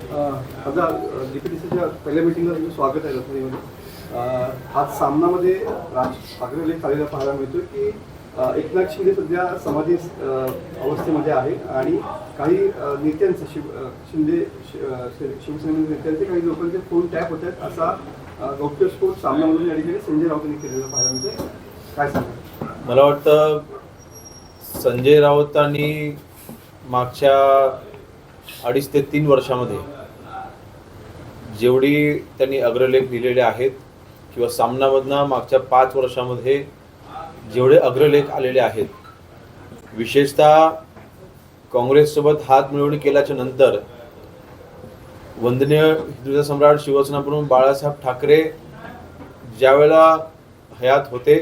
आता डीपीडीसीच्या पहिल्या मिटिंगला तुमचं स्वागत आहे रत्नागिरीमध्ये. आज सामनामध्ये राज ठाकरे लेख आलेला पाहायला मिळतो की एकनाथ शिंदे सध्या समाधी अवस्थेमध्ये आहे आणि काही नेत्यांचे शिव शिंदे शि- नेत्यांचे काही लोकांचे फोन टॅप होत आहेत. असा गौप्यस्फोट सामनामधून या ठिकाणी संजय राऊत यांनी केलेला पाहायला मिळते काय सांगा मला वाटतं संजय राऊतांनी मागच्या अडीच ते तीन वर्षामध्ये जेवढी त्यांनी अग्रलेख लिहिलेले आहेत किंवा सामनामधनं मागच्या पाच वर्षामध्ये जेवढे अग्रलेख आलेले आहेत विशेषतः काँग्रेससोबत हात मिळवणी केल्याच्यानंतर वंदनीय हिंदूचा सम्राट शिवसेना म्हणून बाळासाहेब ठाकरे ज्यावेळेला हयात होते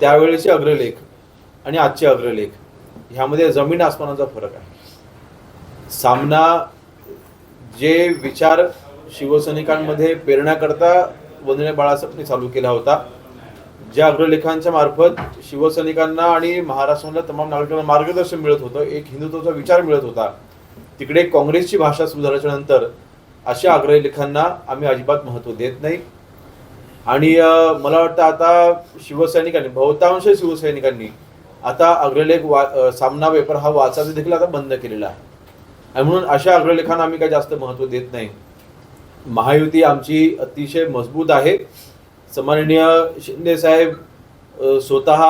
त्यावेळेचे अग्रलेख आणि आजचे अग्रलेख ह्यामध्ये जमीन आसमानाचा फरक आहे. सामना जे विचार शिवसैनिकांमध्ये पेरण्याकरता वंदने बाळासाहेबांनी चालू केला होता ज्या अग्रलेखांच्या मार्फत शिवसैनिकांना आणि महाराष्ट्राला तमाम नागरिकांना मार्गदर्शन मिळत होतं एक हिंदुत्वाचा विचार मिळत होता तिकडे काँग्रेसची भाषा सुधारल्याच्या नंतर अशा अग्रलेखांना आम्ही अजिबात महत्त्व देत नाही. आणि मला वाटतं आता शिवसैनिकांनी बहुतांश शिवसैनिकांनी आता अग्रलेख वा सामना पेपर हा वाचायचा देखील आता बंद केलेला आहे. आणि म्हणून अशा अग्रलेखांना आम्ही काही जास्त महत्त्व देत नाही. महायुती आमची अतिशय मजबूत आहे. सन्माननीय शिंदे साहेब स्वतः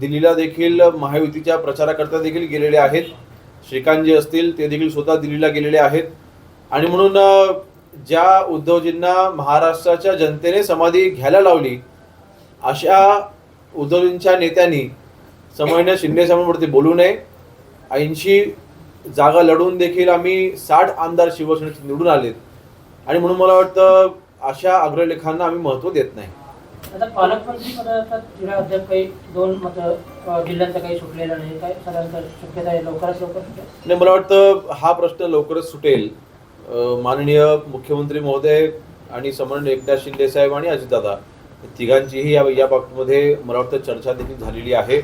दिल्लीला देखील महायुतीच्या प्रचाराकरता देखील गेलेले आहेत. श्रीकांत जे असतील ते देखील स्वतः दिल्लीला गेलेले आहेत. आणि म्हणून ज्या उद्धवजींना महाराष्ट्राच्या जनतेने समाधी घ्यायला लावली अशा उद्धवजींच्या नेत्यांनी सन्माननीय शिंदेसाहेबांवरती बोलू नये. ऐंशी जागा लढून देखील आम्ही साठ आमदार शिवसेनेचे निवडून आलेत. आणि म्हणून मला वाटतं अशा अग्रलेखांना आम्ही महत्त्व देत नाही. आता पालकमंत्री पदाचा तिला अद्याप काही दोन मत जिल्ह्यांचा काही सुटलेला नाही. काय साधारणतः शक्यता आहे लवकरात लवकर सुटेल? नाही मला वाटतं हा प्रश्न लवकरच सुटेल. माननीय मुख्यमंत्री महोदय आणि सन्माननीय एकनाथ शिंदे साहेब आणि अजितदादा तिघांचीही या या बाबतीमध्ये मला वाटतं चर्चा देखील झालेली आहे.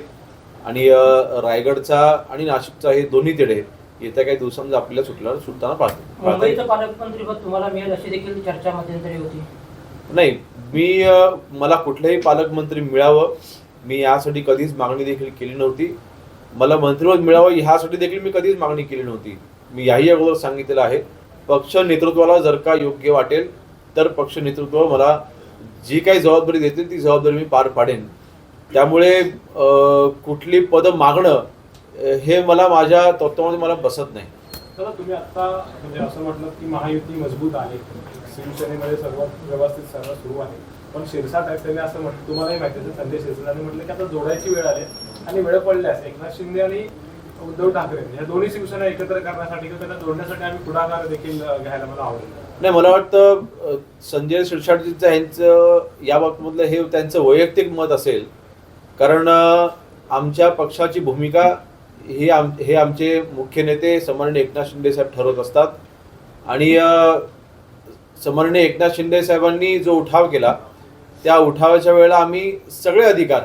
आणि रायगडचा आणि नाशिकचा हे दोन्ही तिढे येत्या काही दिवसांमध्ये आपल्याला सुटला सुटताना पाहतो. मुंबईचं पालकमंत्री पद तुम्हाला मिळेल अशी देखील चर्चा मध्यंतरी होती. नाही मी अ, मला कुठलंही पालकमंत्री मिळावं मी यासाठी कधीच मागणी देखील केली नव्हती. मला मंत्रिपद मिळावं ह्यासाठी देखील मी कधीच मागणी केली नव्हती. मी याही अगोदर सांगितलेलं आहे. पक्ष नेतृत्वाला जर का योग्य वाटेल तर पक्ष नेतृत्व मला जी काही जबाबदारी देतील ती जबाबदारी मी पार पाडेन. त्यामुळे अ, कुठली पदं मागणं हे मला माझ्या तत्वामध्ये मला बसत नाही. तर तुम्ही आता म्हणजे असं म्हटलं की महायुती मजबूत आहे. शिवसेनेमध्ये सर्व व्यवस्थित सर्व सुरू आहे. पण शिरसाट त्यांनी असं म्हटलं तुम्हालाही माहिती असेल संजय शिरसाटांनी म्हटलं की आता जोडायची वेळ आली आहे. आणि वेळ पडल्यास एकनाथ शिंदे आणि उद्धव ठाकरे या दोन्ही शिवसेना एकत्र करण्यासाठी किंवा त्यांना जोडण्यासाठी आम्ही पुढाकार देखील घ्यायला मला आवडेल. नाही मला वाटतं संजय शिरसाटजीचं यांचं या बाबतीमधलं हे त्यांचं वैयक्तिक मत असेल. कारण आमच्या पक्षाची भूमिका हे आम हे आमचे मुख्य नेते सन्माननीय एकनाथ शिंदे साहेब ठरवत असतात. आणि अ, एकनाथ शिंदे साहेबांनी जो उठाव केला त्या उठावाच्या वेळेला आम्ही सगळे अधिकार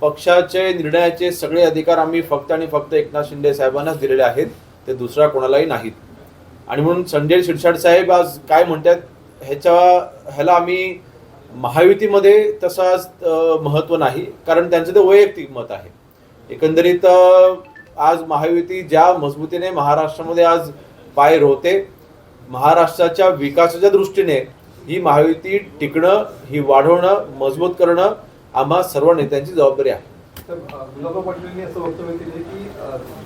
पक्षाचे निर्णयाचे सगळे अधिकार आम्ही फक्त आणि फक्त एकनाथ शिंदे साहेबांनाच दिलेले आहेत. ते दुसऱ्या कोणालाही नाहीत. आणि म्हणून संजय शिरसाट साहेब आज काय म्हणतात ह्याच्या ह्याला आम्ही महायुतीमध्ये तसं आज महत्त्व नाही कारण त्यांचं ते वैयक्तिक मत आहे. एकंदरीत आज महायुती ज्या मजबूतीने महाराष्ट्रामध्ये आज पाय रोवते महाराष्ट्राच्या विकासाच्या दृष्टीने ही महायुती टिकणं ही वाढवणं मजबूत करणं आम्हा सर्व नेत्यांची जबाबदारी आहे. तर गुलाबराव पाटील असं वक्तव्य केलं की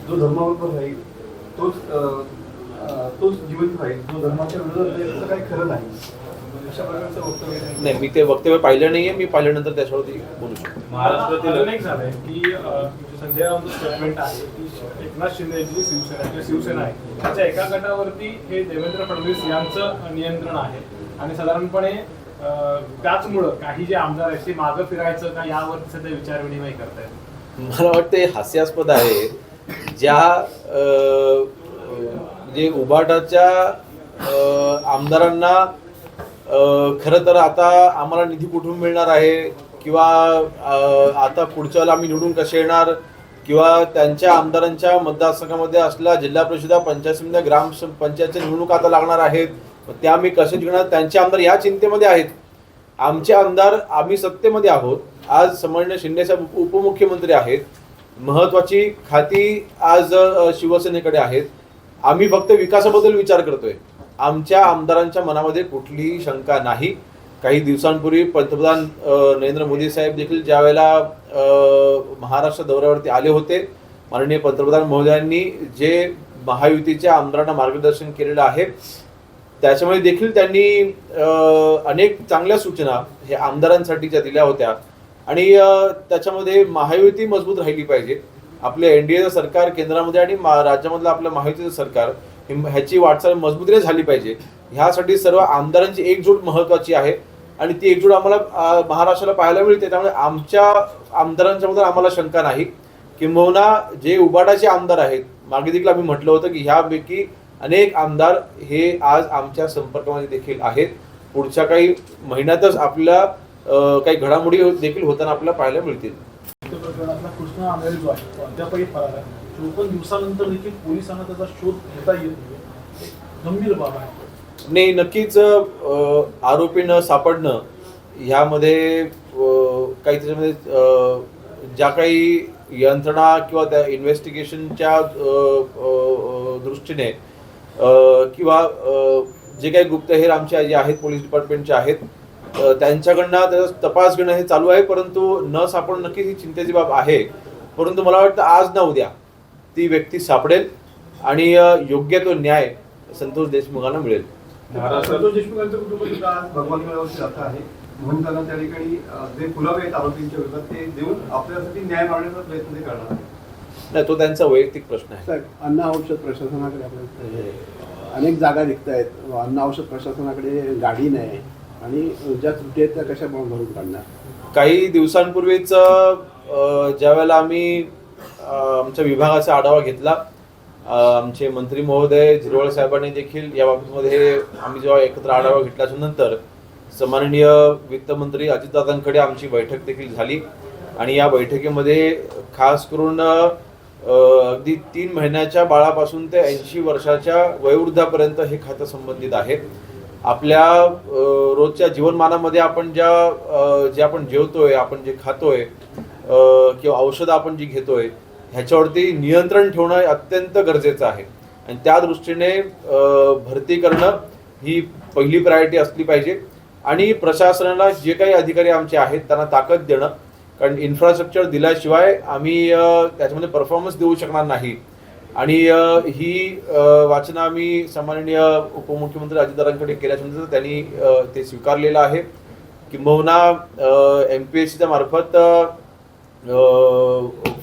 जो धर्मावर राहील तोच तोच जीवित राहील. जो धर्माच्या विरोधात काही खरं नाही. नाही मी ते वक्तव्य पाहिलं नाहीये मी पाहिल्यानंतर त्याच्यावरती बोलू शकतो. महाराष्ट्रातील एक झालंय की अं, संजय राऊत स्टेटमेंट आहे की एकनाथ शिंदे जी शिवसेना किंवा शिवसेना आहे. त्याच्या एका गटावरती हे देवेंद्र फडणवीस यांचं नियंत्रण आहे. आणि साधारणपणे त्याचमुळं काही जे आमदार आहेत ते मागं फिरायचं का यावरती सध्या विचार विनिमय करतायत? मला वाटतं हे हास्यास्पद आहे. ज्या म्हणजे उबाटाच्या अ, आमदारांना खरं तर आता आम्हाला निधी कुठून मिळणार आहे? किंवा आता पुढच्या वेळेला आम्ही निवडून कसे येणार? किंवा त्यांच्या आमदारांच्या मतदारसंघामध्ये असलेल्या जिल्हा परिषदा पंचायत समित्या ग्राम पंचायतच्या निवडणूक आता लागणार आहेत. मग त्या आम्ही कसे जिंकणार त्यांचे आमदार या चिंतेमध्ये आहेत. आमचे आमदार आम्ही सत्तेमध्ये आहोत. आज समजण्या शिंदेसाहेब उपमुख्यमंत्री आहेत. महत्वाची खाती आज शिवसेनेकडे आहेत. आम्ही फक्त विकासाबद्दल विचार करतोय. आमच्या आमदारांच्या मनामध्ये कुठलीही शंका नाही. काही दिवसांपूर्वी पंतप्रधान नरेंद्र मोदी साहेब देखील ज्या वेळेला महाराष्ट्र दौऱ्यावरती आले होते माननीय पंतप्रधान महोदयांनी जे महायुतीच्या आमदारांना मार्गदर्शन केलेलं आहे त्याच्यामुळे देखील त्यांनी अनेक चांगल्या सूचना हे आमदारांसाठीच्या दिल्या होत्या. आणि त्याच्यामध्ये महायुती मजबूत राहिली पाहिजे. आपले एनडीएचं सरकार केंद्रामध्ये आणि मा- राज्यामधलं आपलं महायुतीचं सरकार ह्याची वाटचाल मजबूतीने झाली पाहिजे. ह्यासाठी सर्व आमदारांची एकजूट महत्वाची आहे. आणि ती एकजूट आम्हाला महाराष्ट्राला पाहायला मिळते. त्यामुळे आमच्या आमदारांच्या बद्दल आम्हाला शंका नाही. किंबहुना जे उबाडाचे आमदार आहेत मागे देखील आम्ही म्हटलं होतं की ह्यापैकी अनेक आमदार हे आज आमच्या संपर्कामध्ये देखील आहेत. पुढच्या काही महिन्यातच आपल्या काही घडामोडी देखील होताना आपल्याला पाहायला मिळतील. चोपन्न दिवसानंतर देखील पोलिसांना त्याचा शोध घेता येत नाही. गंभीर बाब आहे. नाही नक्कीच आरोपीनं सापडणं ह्यामध्ये काही त्याच्यामध्ये ज्या काही यंत्रणा किंवा त्या इन्व्हेस्टिगेशनच्या दृष्टीने किंवा जे काही गुप्तहेर आमचे जे आहेत पोलीस डिपार्टमेंटचे आहेत त्यांच्याकडनं त्याचा तपास घेणं हे चालू आहे परंतु न सापडणं नक्कीच ही चिंतेची बाब आहे. परंतु मला वाटतं आज ना उद्या ती व्यक्ती सापडेल आणि योग्य तो न्याय संतोष देशमुखांना मिळेल. संतोष देशमुख यांचं कुटुंब सुद्धा आज भगवान जात आहे. म्हणून त्यांना त्या ठिकाणी जे पुरावे आहेत आरोपींच्या विरोधात ते देऊन आपल्यासाठी न्याय मागण्याचा प्रयत्न ते करणार आहेत. नाही तो त्यांचा वैयक्तिक प्रश्न आहे. अन्न औषध प्रशासनाकडे आपल्याकडे अनेक जागा निघत आहेत. अन्न औषध प्रशासनाकडे गाडी नाही. आणि ज्या त्रुटी आहेत त्या कशा भरून काढणार? काही दिवसांपूर्वीच अ, ज्यावेळेला आम्ही आमच्या विभागाचा आढावा घेतला. आमचे मंत्री महोदय झिरवळ साहेबांनी देखील या बाबतीमध्ये आम्ही जेव्हा एकत्र आढावा घेतल्याच्या नंतर सन्माननीय वित्तमंत्री अजितदादांकडे आमची बैठक देखील झाली. आणि या बैठकीमध्ये खास करून अगदी तीन महिन्याच्या बाळापासून ते ऐंशी वर्षाच्या वयोवृद्धापर्यंत हे खातं संबंधित आहे. आपल्या रोजच्या जीवनमानामध्ये आपण ज्या जे आपण जेवतोय आपण जे खातोय किंवा औषधं आपण जी घेतोय ह्याच्यावरती नियंत्रण ठेवणं अत्यंत गरजेचं आहे. आणि त्या दृष्टीने भरती करणं ही पहिली प्रायोरिटी असली पाहिजे. आणि प्रशासनाला जे काही अधिकारी आमचे आहेत त्यांना ताकद देणं. कारण इन्फ्रास्ट्रक्चर दिल्याशिवाय आम्ही त्याच्यामध्ये परफॉर्मन्स देऊ शकणार नाही. आणि ही वाचनं आम्ही सन्माननीय उपमुख्यमंत्री अजितदारांकडे केल्याच्यानंतर त्यांनी ते स्वीकारलेलं आहे. किंबहुना एम पी एस सीच्या मार्फत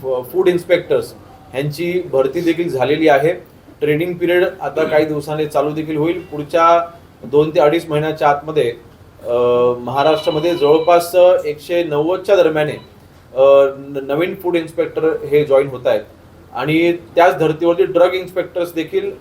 फूड इन्स्पेक्टर्स ह्यांची भरती देखील झालेली आहे. ट्रेनिंग पिरियड आता काही दिवसांनी चालू देखील होईल. पुढच्या दोन ते अडीच महिन्याच्या आतमध्ये महाराष्ट्रामध्ये जवळपास एकशे नव्वदच्या दरम्याने न- नवीन फूड इन्स्पेक्टर हे जॉईन होत आहेत. आणि त्याच धर्तीवरती ड्रग इन्स्पेक्टर्स देखील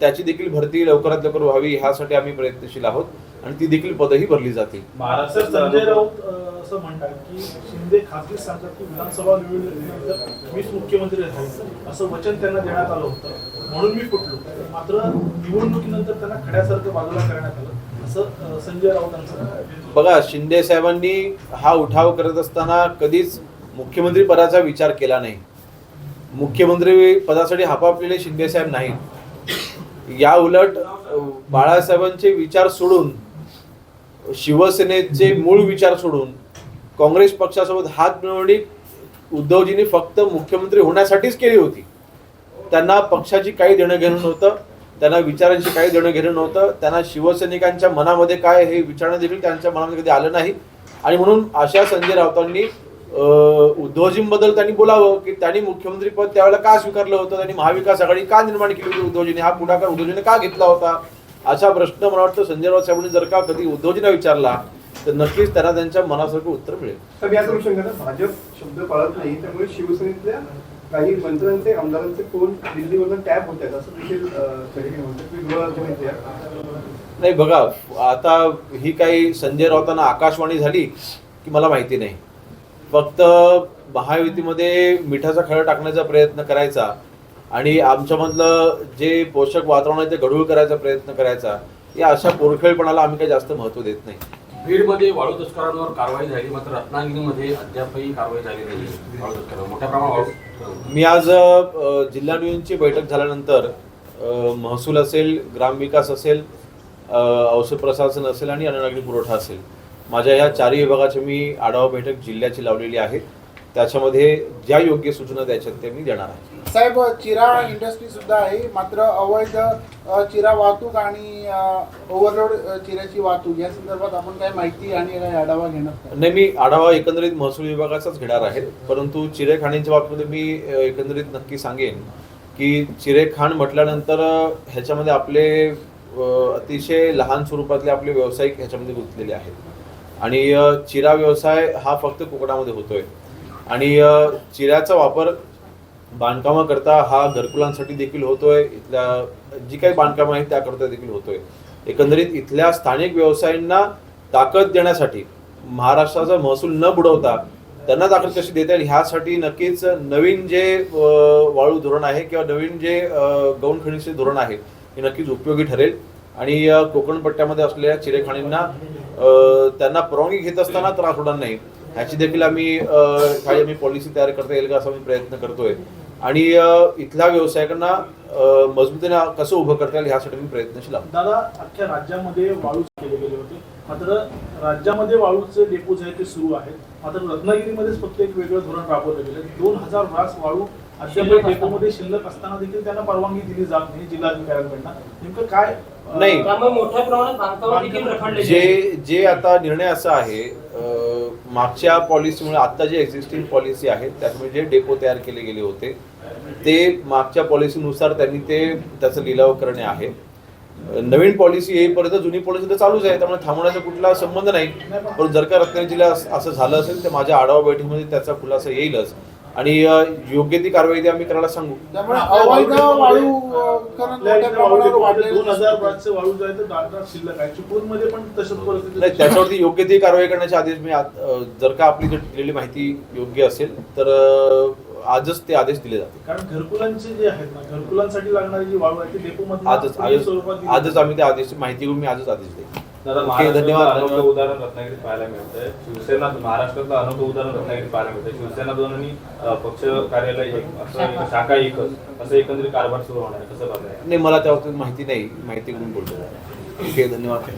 त्याची देखील भरती लवकरात लवकर व्हावी ह्यासाठी आम्ही प्रयत्नशील आहोत. आणि ती देखील पदही भरली जातील सर महाराष्ट्रात संजय राऊत अं, असं म्हणतात की शिंदे खासगीच सांगतात की विधानसभा निवडणुकीनंतर मीच मुख्यमंत्री झाले असं वचन त्यांना देण्यात आलं होतं. म्हणून मी फुटलो. मात्र निवडणुकीनंतर त्यांना खड्यासारखं बाजूला करण्यात आलं. असं अं, संजय राऊतांचं म्हणणं आहे. बघा शिंदे साहेबांनी हा उठाव करत असताना कधीच मुख्यमंत्री पदाचा विचार केला नाही. मुख्यमंत्री पदासाठी हापापलेले शिंदे साहेब नाहीत. या उलट बाळासाहेबांचे विचार सोडून शिवसेनेचे मूळ विचार सोडून काँग्रेस पक्षासोबत हात मिळवणी उद्धवजींनी फक्त मुख्यमंत्री होण्यासाठीच केली होती. त्यांना पक्षाची काही देणं घेणं नव्हतं. त्यांना विचारांची काही देणं घेणं नव्हतं. त्यांना शिवसैनिकांच्या मनामध्ये काय हे विचारणं देखील त्यांच्या मनामध्ये कधी आलं नाही. आणि म्हणून अशा संजय राऊतांनी उद्धवजींबद्दल त्यांनी बोलावं की त्यांनी मुख्यमंत्री पद त्यावेळेला का स्वीकारलं होतं? त्यांनी महाविकास आघाडी का निर्माण केली होती उद्धवजीने? हा पुढाकार उद्धवजीने का घेतला होता? असा प्रश्न मला वाटतं संजय राऊत साहेबांनी जर का कधी उद्धवजींना विचारला तर नक्कीच त्यांना त्यांच्या मनासारखं उत्तर मिळेल. तर भाजप शब्द पाळत नाही त्यामुळे शिवसेनेतल्या काही मंत्र्यांचे आमदारांचे फोन टॅप होत आहेत असं देखील. नाही बघा आता ही काही संजय राऊतांना आकाशवाणी झाली की मला माहिती नाही. फक्त महायुतीमध्ये मिठाचा खडा टाकण्याचा प्रयत्न करायचा आणि आमच्यामधलं जे पोषक वातावरण आहे ते गढूळ करायचा प्रयत्न करायचा या अशा पोरखेळपणाला आम्ही काही जास्त महत्त्व देत नाही. बीडमध्ये वाळू तस्करांवर कारवाई झाली मात्र रत्नागिरीमध्ये अद्यापही कारवाई झाली नाही. वाळू तस्करांवर मोठ्या प्रमाणावर वाळू- मी आज जिल्हा नियोजनची बैठक झाल्यानंतर महसूल असेल ग्रामविकास असेल औषध प्रशासन असेल आणि अन्ननागरी पुरवठा असेल. माझ्या ह्या चारही विभागाची मी आढावा बैठक जिल्ह्याची लावलेली आहे. त्याच्यामध्ये ज्या योग्य सूचना द्यायच्या त्या मी देणार आहे. साहेब चिरा इंडस्ट्री सुद्धा आहे. मात्र अवैध चिरा वाहतूक आणि ओव्हरलोड चिऱ्याची वाहतूक. या संदर्भात आपण काय माहिती आणि काय आढावा घेणार नाही मी आढावा एकंदरीत महसूल विभागाचाच घेणार आहे. परंतु चिरेखाणींच्या बाबतीमध्ये मी एकंदरीत नक्की सांगेन की चिरेखाण म्हटल्यानंतर ह्याच्यामध्ये आपले अतिशय लहान स्वरूपातले आपले व्यावसायिक ह्याच्यामध्ये गुंतलेले आहेत. आणि चिरा व्यवसाय हा फक्त कोकणामध्ये होतोय. आणि चिऱ्याचा वापर बांधकामाकरता हा घरकुलांसाठी देखील होतोय. इथल्या जी काही बांधकामं आहेत त्याकरता देखील होतोय. एकंदरीत इथल्या स्थानिक व्यवसायांना ताकद देण्यासाठी महाराष्ट्राचा महसूल न बुडवता त्यांना ताकद कशी देता येईल? ह्यासाठी नक्कीच नवीन जे वाळू धोरण आहे किंवा नवीन जे गौण खनिजचे धोरण आहे हे नक्कीच उपयोगी ठरेल. आणि कोकण पट्ट्यामध्ये असलेल्या चिरेखाणींना त्यांना परवानगी घेत असताना त्रास होणार नाही. ह्याची देखील आम्ही काही आम्ही पॉलिसी तयार करता येईल का असा आम्ही प्रयत्न करतोय. आणि इथल्या व्यावसायिकांना मजबूतीने कसं उभं करता येईल ह्यासाठी मी प्रयत्नशील आहोत दादा अख्ख्या राज्यामध्ये वाळू केले गेले होते. मात्र राज्यामध्ये वाळूचे डेपोज आहेत ते सुरू आहेत. मात्र रत्नागिरीमध्येच फक्त एक वेगळं धोरण राबवलं गेलं. दोन हजार रास वाळू अद्याप डेपोमध्ये शिल्लक असताना देखील त्यांना परवानगी दिली जात नाही जिल्हाधिकाऱ्यांकडनं. नेमकं काय नाही. मोठ्या प्रमाणात जे जे आता निर्णय असा आहे मागच्या पॉलिसीमुळे आत्ता जे एक्झिस्टिंग पॉलिसी आहे त्यामुळे जे डेपो तयार केले गेले होते ते मागच्या पॉलिसीनुसार त्यांनी ते त्याचं लिलाव करणे आहे. नवीन पॉलिसी येईपर्यंत जुनी पॉलिसी तर चालूच आहे त्यामुळे थांबवण्याचा कुठला संबंध नाही. पण जर का रत्नागिरी जिल्ह्यात असं झालं असेल तर माझ्या आढावा बैठकीमध्ये त्याचा खुलासा येईलच. आणि योग्य ती कारवाई ती आम्ही करायला सांगू. त्यामुळे अवैध वाळू मोठ्या प्रमाणावर वाढलेलं दोन हजार वाळू जो आहे तो शिल्लक आहे चिपळूणमध्ये पण परिस्थिती नाही त्याच्यावरती योग्य ती कारवाई करण्याचे आदेश मी जर का आपली जर दिलेली माहिती योग्य असेल तर आजच ते आदेश दिले जातील. कारण घरकुलांचे जे आहेत ना घरकुलांसाठी लागणारी जी वाळू आहे ती डेपोमध्ये आजच आजच आजच आम्ही त्या आदेश माहिती घेऊन मी आजच आदेश देईन. ओके, धन्यवाद. उदाहरण रत्नागिरीत पाहायला मिळतंय. शिवसेना महाराष्ट्रातलं अनोखं उदाहरण रत्नागिरीत पाहायला मिळतंय. शिवसेना दोन आणि अं, पक्ष कार्यालय एक असं एक शाखा. एकच असं एकंदरीत कारभार सुरू होणार आहे. कसं बघायला नाही मला त्या बाबतीत माहिती नाही. माहिती घेऊन बोलतो. ओके धन्यवाद.